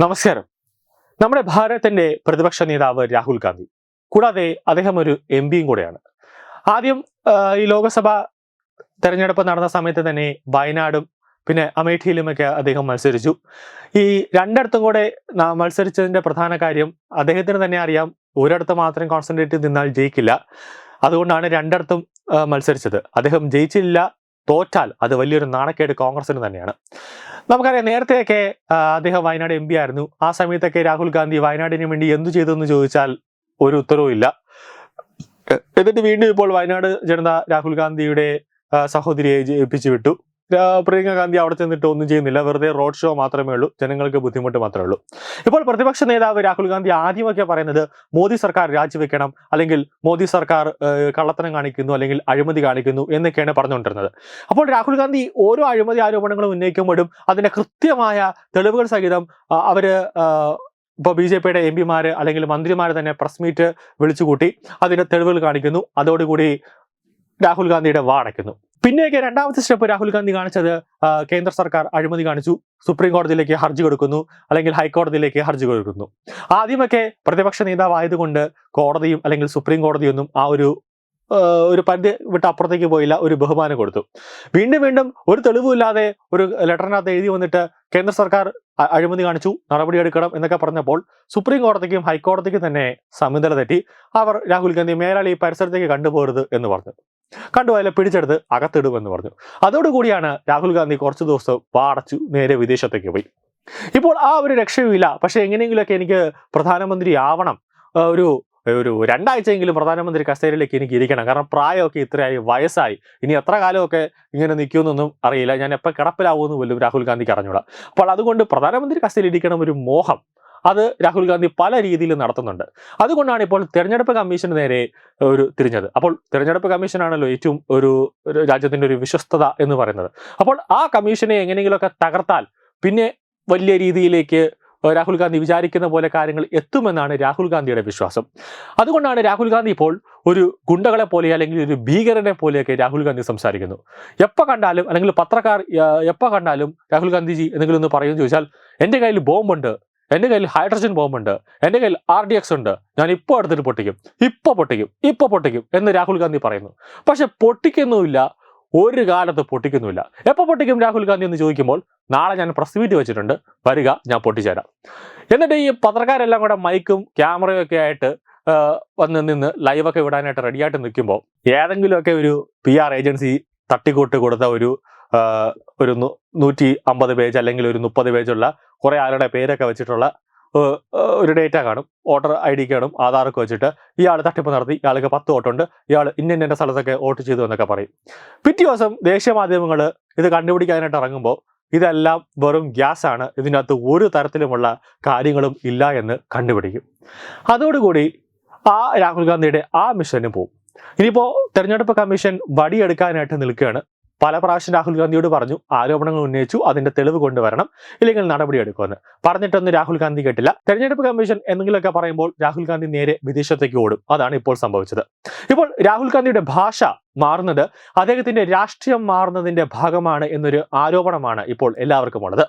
നമസ്കാരം. നമ്മുടെ ഭാരതത്തിന്റെ പ്രതിപക്ഷ നേതാവ് രാഹുൽ ഗാന്ധി. കൂടാതെ അദ്ദേഹം ഒരു എം പിയും കൂടെയാണ്. ആദ്യം ഈ ലോക്സഭ തെരഞ്ഞെടുപ്പ് നടന്ന സമയത്ത് തന്നെ വയനാടും പിന്നെ അമേഠിയിലുമൊക്കെ അദ്ദേഹം മത്സരിച്ചു. ഈ രണ്ടിടത്തും കൂടെ മത്സരിച്ചതിന്റെ പ്രധാന കാര്യം അദ്ദേഹത്തിന് തന്നെ അറിയാം. ഒരിടത്ത് മാത്രം കോൺസെൻട്രേറ്റ് നിന്നാൽ ജയിക്കില്ല. അതുകൊണ്ടാണ് രണ്ടിടത്തും മത്സരിച്ചത്. അദ്ദേഹം ജയിച്ചില്ല തോറ്റാൽ അത് വലിയൊരു നാണക്കേട് കോൺഗ്രസിന് തന്നെയാണ്. നമുക്കറിയാം നേരത്തെയൊക്കെ അദ്ദേഹം വയനാട് എം ആയിരുന്നു. ആ സമയത്തൊക്കെ രാഹുൽ ഗാന്ധി വയനാടിന് വേണ്ടി എന്തു ചെയ്തു എന്ന് ചോദിച്ചാൽ ഒരു ഉത്തരവുമില്ല എന്നിട്ട് വീണ്ടും ഇപ്പോൾ വയനാട് ജനത രാഹുൽ ഗാന്ധിയുടെ സഹോദരിയെ ജയിപ്പിച്ചു വിട്ടു. പ്രിയങ്ക ഗാന്ധി അവിടെ ചെന്നിട്ട് ഒന്നും ചെയ്യുന്നില്ല. വെറുതെ റോഡ് ഷോ മാത്രമേ ഉള്ളൂ. ജനങ്ങൾക്ക് ബുദ്ധിമുട്ട് മാത്രമേ ഉള്ളൂ. ഇപ്പോൾ പ്രതിപക്ഷ നേതാവ് രാഹുൽ ഗാന്ധി ആദ്യമൊക്കെ പറയുന്നത് മോദി സർക്കാർ രാജിവെക്കണം അല്ലെങ്കിൽ മോദി സർക്കാർ കള്ളത്തനം കാണിക്കുന്നു അല്ലെങ്കിൽ അഴിമതി കാണിക്കുന്നു എന്നൊക്കെയാണ് പറഞ്ഞുകൊണ്ടിരുന്നത്. അപ്പോൾ രാഹുൽ ഗാന്ധി ഓരോ അഴിമതി ആരോപണങ്ങളും ഉന്നയിക്കുമ്പോഴും അതിന്റെ കൃത്യമായ തെളിവുകൾ സഹിതം അവർ ഇപ്പോൾ ബി ജെ പിയുടെ എം പിമാർ അല്ലെങ്കിൽ മന്ത്രിമാർ തന്നെ പ്രസ് മീറ്റ് വിളിച്ചുകൂട്ടി അതിന്റെ തെളിവുകൾ കാണിക്കുന്നു. അതോടുകൂടി രാഹുൽ ഗാന്ധിയുടെ വാടയ്ക്കുന്നു. പിന്നെയൊക്കെ രണ്ടാമത്തെ സ്റ്റെപ്പ് രാഹുൽ ഗാന്ധി കാണിച്ചത് കേന്ദ്ര സർക്കാർ അഴിമതി കാണിച്ചു സുപ്രീം കോടതിയിലേക്ക് ഹർജി കൊടുക്കുന്നു അല്ലെങ്കിൽ ഹൈക്കോടതിയിലേക്ക് ഹർജി കൊടുക്കുന്നു. ആദ്യമൊക്കെ പ്രതിപക്ഷ നേതാവായതുകൊണ്ട് കോടതിയും അല്ലെങ്കിൽ സുപ്രീം കോടതിയൊന്നും ആ ഒരു ഒരു പരിധി വിട്ട് അപ്പുറത്തേക്ക് പോയില്ല ഒരു ബഹുമാനം കൊടുത്തു. വീണ്ടും വീണ്ടും ഒരു തെളിവുമില്ലാതെ ഒരു ലെറ്ററിനകത്ത് എഴുതി വന്നിട്ട് കേന്ദ്ര സർക്കാർ അഴിമതി കാണിച്ചു നടപടിയെടുക്കണം എന്നൊക്കെ പറഞ്ഞപ്പോൾ സുപ്രീം കോടതിക്കും ഹൈക്കോടതിക്കും തന്നെ സമനില തെറ്റി. അവർ രാഹുൽ ഗാന്ധി മേലാളി പരിസരത്തേക്ക് കണ്ടുപോകരുത് എന്ന് പറഞ്ഞു. കണ്ടുപോയാലെ പിടിച്ചെടുത്ത് അകത്തിടുമെന്ന് പറഞ്ഞു. അതോടുകൂടിയാണ് രാഹുൽ ഗാന്ധി കുറച്ച് ദിവസം പാടച്ചു നേരെ വിദേശത്തേക്ക് പോയി. ഇപ്പോൾ ആ ഒരു രക്ഷയുമില്ല. പക്ഷെ എങ്ങനെയെങ്കിലുമൊക്കെ എനിക്ക് പ്രധാനമന്ത്രി ആവണം ഒരു ഒരു രണ്ടാഴ്ചയെങ്കിലും പ്രധാനമന്ത്രി കസേരയിലേക്ക് എനിക്ക് ഇരിക്കണം. കാരണം പ്രായമൊക്കെ ഇത്രയായി വയസ്സായി. ഇനി എത്ര കാലമൊക്കെ ഇങ്ങനെ നിൽക്കുമെന്നൊന്നും അറിയില്ല. ഞാൻ എപ്പോൾ കിടപ്പിലാവുമെന്ന് പോലും രാഹുൽ ഗാന്ധിക്ക് അറിഞ്ഞൂടാ. അപ്പോൾ അതുകൊണ്ട് പ്രധാനമന്ത്രി കസേരയിൽ ഇരിക്കണം ഒരു മോഹം. അത് രാഹുൽ ഗാന്ധി പല രീതിയിൽ നടത്തുന്നുണ്ട്. അതുകൊണ്ടാണ് ഇപ്പോൾ തെരഞ്ഞെടുപ്പ് കമ്മീഷന് നേരെ ഒരു തിരിഞ്ഞത്. അപ്പോൾ തെരഞ്ഞെടുപ്പ് കമ്മീഷനാണല്ലോ ഏറ്റവും ഒരു രാജ്യത്തിന്റെ ഒരു വിശ്വസ്തത എന്ന് പറയുന്നത്. അപ്പോൾ ആ കമ്മീഷനെ എങ്ങനെയെങ്കിലുമൊക്കെ തകർത്താൽ പിന്നെ വലിയ രീതിയിലേക്ക് രാഹുൽ ഗാന്ധി വിചാരിക്കുന്ന പോലെ കാര്യങ്ങൾ എത്തുമെന്നാണ് രാഹുൽ ഗാന്ധിയുടെ വിശ്വാസം. അതുകൊണ്ടാണ് രാഹുൽ ഗാന്ധി ഇപ്പോൾ ഒരു ഗുണ്ടകളെ പോലെ അല്ലെങ്കിൽ ഒരു ഭീകരനെ പോലെയൊക്കെ രാഹുൽ ഗാന്ധി സംസാരിക്കുന്നു. എപ്പോൾ കണ്ടാലും അല്ലെങ്കിൽ പത്രക്കാർ എപ്പോൾ കണ്ടാലും രാഹുൽ ഗാന്ധിജി എന്തെങ്കിലും ഒന്ന് പറയുമെന്ന് ചോദിച്ചാൽ എന്റെ കയ്യിൽ ബോംബുണ്ട്. എന്റെ കയ്യിൽ ഹൈഡ്രജൻ ബോംബ് ഉണ്ട് എന്റെ കയ്യിൽ ആർ ഡി എക്സ് ഉണ്ട്. ഞാൻ ഇപ്പോൾ എടുത്തിട്ട് പൊട്ടിക്കും. ഇപ്പോൾ പൊട്ടിക്കും. ഇപ്പോൾ പൊട്ടിക്കും എന്ന് രാഹുൽ ഗാന്ധി പറയുന്നു. പക്ഷെ പൊട്ടിക്കുന്നുമില്ല. ഒരു കാലത്ത് പൊട്ടിക്കുന്നുമില്ല. എപ്പോൾ പൊട്ടിക്കും രാഹുൽ ഗാന്ധി എന്ന് ചോദിക്കുമ്പോൾ നാളെ ഞാൻ പ്രസ് മീറ്റ് വെച്ചിട്ടുണ്ട്. വരിക ഞാൻ പൊട്ടിച്ചേരാം. എന്നിട്ട് ഈ പത്രക്കാരെല്ലാം കൂടെ മൈക്കും ക്യാമറയും ഒക്കെ ആയിട്ട് വന്ന് നിന്ന് ലൈവൊക്കെ വിടാനായിട്ട് റെഡിയായിട്ട് നിൽക്കുമ്പോൾ ഏതെങ്കിലുമൊക്കെ ഒരു പി ആർ ഏജൻസി തട്ടിക്കൂട്ട് കൊടുത്ത ഒരു ഒരു നൂറ്റി അമ്പത് പേജ് അല്ലെങ്കിൽ ഒരു മുപ്പത് പേജുള്ള കുറേ ആളുടെ പേരൊക്കെ വെച്ചിട്ടുള്ള ഒരു ഡേറ്റ കാണും. വോട്ടർ ഐ ഡി കാണും ആധാറൊക്കെ വെച്ചിട്ട് ഇയാൾ തട്ടിപ്പ് നടത്തി ഇയാൾക്ക് പത്ത് വോട്ടുണ്ട് ഇയാൾ ഇന്ന സ്ഥലത്തൊക്കെ വോട്ട് ചെയ്തു എന്നൊക്കെ പറയും. പിറ്റേ ദിവസം ദേശീയ മാധ്യമങ്ങൾ ഇത് കണ്ടുപിടിക്കാനായിട്ട് ഇറങ്ങുമ്പോൾ ഇതെല്ലാം വെറും ഗ്യാസ് ആണ്. ഇതിനകത്ത് ഒരു തരത്തിലുമുള്ള കാര്യങ്ങളും ഇല്ല എന്ന് കണ്ടുപിടിക്കും. അതോടുകൂടി ആ രാഹുൽ ഗാന്ധിയുടെ ആ മിഷന് പോവും. ഇനിയിപ്പോൾ തെരഞ്ഞെടുപ്പ് കമ്മീഷൻ വടിയെടുക്കാനായിട്ട് നിൽക്കുകയാണ്. പല പ്രാവശ്യം രാഹുൽ ഗാന്ധിയോട് പറഞ്ഞു ആരോപണങ്ങൾ ഉന്നയിച്ചു അതിന്റെ തെളിവ് കൊണ്ടുവരണം ഇല്ലെങ്കിൽ നടപടിയെടുക്കുമെന്ന് പറഞ്ഞിട്ടൊന്നും രാഹുൽ ഗാന്ധി കേട്ടില്ല. തെരഞ്ഞെടുപ്പ് കമ്മീഷൻ എന്തെങ്കിലുമൊക്കെ പറയുമ്പോൾ രാഹുൽ ഗാന്ധി നേരെ വിദേശത്തേക്ക് ഓടും. അതാണ് ഇപ്പോൾ സംഭവിച്ചത്. ഇപ്പോൾ രാഹുൽ ഗാന്ധിയുടെ ഭാഷ മാറുന്നത് അദ്ദേഹത്തിന്റെ രാഷ്ട്രീയം മാറുന്നതിന്റെ ഭാഗമാണ് എന്നൊരു ആരോപണമാണ് ഇപ്പോൾ എല്ലാവർക്കും ഉള്ളത്.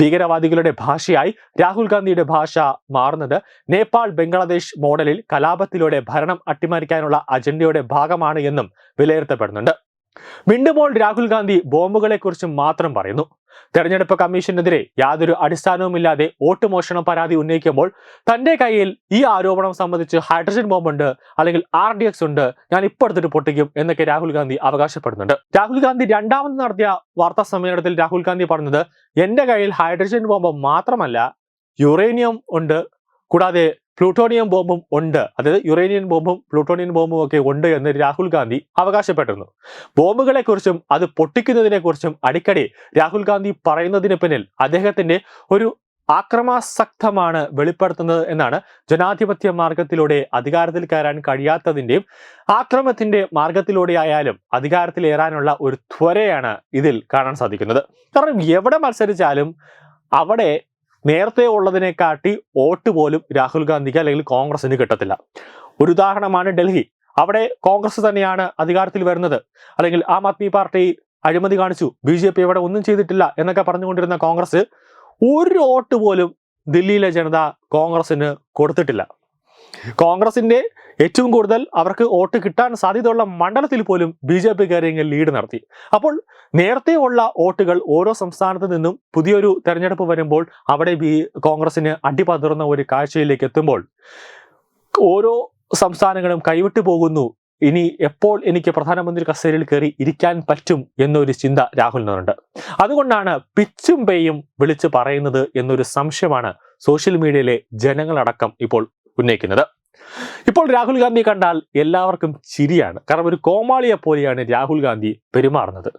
ഭീകരവാദികളുടെ ഭാഷയായി രാഹുൽ ഗാന്ധിയുടെ ഭാഷ മാറുന്നത് നേപ്പാൾ ബംഗ്ലാദേശ് മോഡലിൽ കലാപത്തിലൂടെ ഭരണം അട്ടിമറിക്കാനുള്ള അജണ്ടയുടെ ഭാഗമാണ് എന്നും വിലയിരുത്തപ്പെടുന്നുണ്ട്. വീണ്ടുമ്പോൾ രാഹുൽ ഗാന്ധി ബോംബുകളെ കുറിച്ച് മാത്രം പറയുന്നു. തെരഞ്ഞെടുപ്പ് കമ്മീഷനെതിരെ യാതൊരു അടിസ്ഥാനവുമില്ലാതെ വോട്ട് മോഷണ പരാതി ഉന്നയിക്കുമ്പോൾ തന്റെ കയ്യിൽ ഈ ആരോപണം സംബന്ധിച്ച് ഹൈഡ്രജൻ ബോംബ് ഉണ്ട് അല്ലെങ്കിൽ ആർ ഡി എക്സ് ഉണ്ട് ഞാൻ ഇപ്പൊ എടുത്തിട്ട് പൊട്ടിക്കും എന്നൊക്കെ രാഹുൽ ഗാന്ധി അവകാശപ്പെടുന്നുണ്ട്. രാഹുൽ ഗാന്ധി രണ്ടാമത് നടത്തിയ വാർത്താ സമ്മേളനത്തിൽ രാഹുൽ ഗാന്ധി പറഞ്ഞത് എന്റെ കയ്യിൽ ഹൈഡ്രജൻ ബോംബ് മാത്രമല്ല യുറേനിയം ഉണ്ട്. കൂടാതെ പ്ലൂട്ടോണിയം ബോംബും ഉണ്ട്. അതായത് യുറേനിയൻ ബോംബും പ്ലൂട്ടോണിയൻ ബോംബും ഒക്കെ ഉണ്ട് എന്ന് രാഹുൽ ഗാന്ധി അവകാശപ്പെട്ടിരുന്നു. ബോംബുകളെ കുറിച്ചും അത് പൊട്ടിക്കുന്നതിനെ കുറിച്ചും അടിക്കടി രാഹുൽ ഗാന്ധി പറയുന്നതിന് പിന്നിൽ അദ്ദേഹത്തിന്റെ ഒരു ആക്രമാസക്തമാണ് വെളിപ്പെടുത്തുന്നത് എന്നാണ് ജനാധിപത്യ മാർഗത്തിലൂടെ അധികാരത്തിൽ കയറാൻ കഴിയാത്തതിന്റെയും ആക്രമത്തിന്റെ മാർഗത്തിലൂടെ ആയാലും അധികാരത്തിലേറാനുള്ള ഒരു ത്വരയാണ് ഇതിൽ കാണാൻ സാധിക്കുന്നത്. കാരണം എവിടെ മത്സരിച്ചാലും അവിടെ നേരത്തെ ഉള്ളതിനെക്കാട്ടി വോട്ട് പോലും രാഹുൽ ഗാന്ധിക്ക് അല്ലെങ്കിൽ കോൺഗ്രസിന് കിട്ടത്തില്ല. ഒരു ഉദാഹരണമാണ് ഡൽഹി. അവിടെ കോൺഗ്രസ് തന്നെയാണ് അധികാരത്തിൽ വരുന്നത്. അല്ലെങ്കിൽ ആം ആദ്മി പാർട്ടി അഴിമതി കാണിച്ചു. ബി ജെ പി അവിടെ ഒന്നും ചെയ്തിട്ടില്ല എന്നൊക്കെ പറഞ്ഞുകൊണ്ടിരുന്ന കോൺഗ്രസ് ഒരു വോട്ട് പോലും ദില്ലിയിലെ ജനത കോൺഗ്രസിന് കൊടുത്തിട്ടില്ല. കോൺഗ്രസിന്റെ ഏറ്റവും കൂടുതൽ അവർക്ക് വോട്ട് കിട്ടാൻ സാധ്യതയുള്ള മണ്ഡലത്തിൽ പോലും ബി ജെ പി കാര്യങ്ങൾ ലീഡ് നടത്തി. അപ്പോൾ നേരത്തെ ഉള്ള വോട്ടുകൾ ഓരോ സംസ്ഥാനത്ത് നിന്നും പുതിയൊരു തെരഞ്ഞെടുപ്പ് വരുമ്പോൾ അവിടെ ബി കോൺഗ്രസിന് അടിപതറുന്ന ഒരു കാഴ്ചയിലേക്ക് എത്തുമ്പോൾ ഓരോ സംസ്ഥാനങ്ങളും കൈവിട്ടു പോകുന്നു. ഇനി എപ്പോൾ എനിക്ക് പ്രധാനമന്ത്രി കസേരയിൽ കയറി ഇരിക്കാൻ പറ്റും എന്നൊരു ചിന്ത രാഹുലിനുണ്ട് അതുകൊണ്ടാണ് പിച്ചും പേയും വിളിച്ച് പറയുന്നത് എന്നൊരു സംശയമാണ് സോഷ്യൽ മീഡിയയിലെ ജനങ്ങളടക്കം ഇപ്പോൾ ഉന്നയിക്കുന്നത്. ഇപ്പോൾ രാഹുൽ ഗാന്ധി കണ്ടാൽ എല്ലാവർക്കും ചിരിയാണ്. കാരണം ഒരു കോമാളിയെ പോലെയാണ് രാഹുൽ ഗാന്ധി പെരുമാറുന്നത്.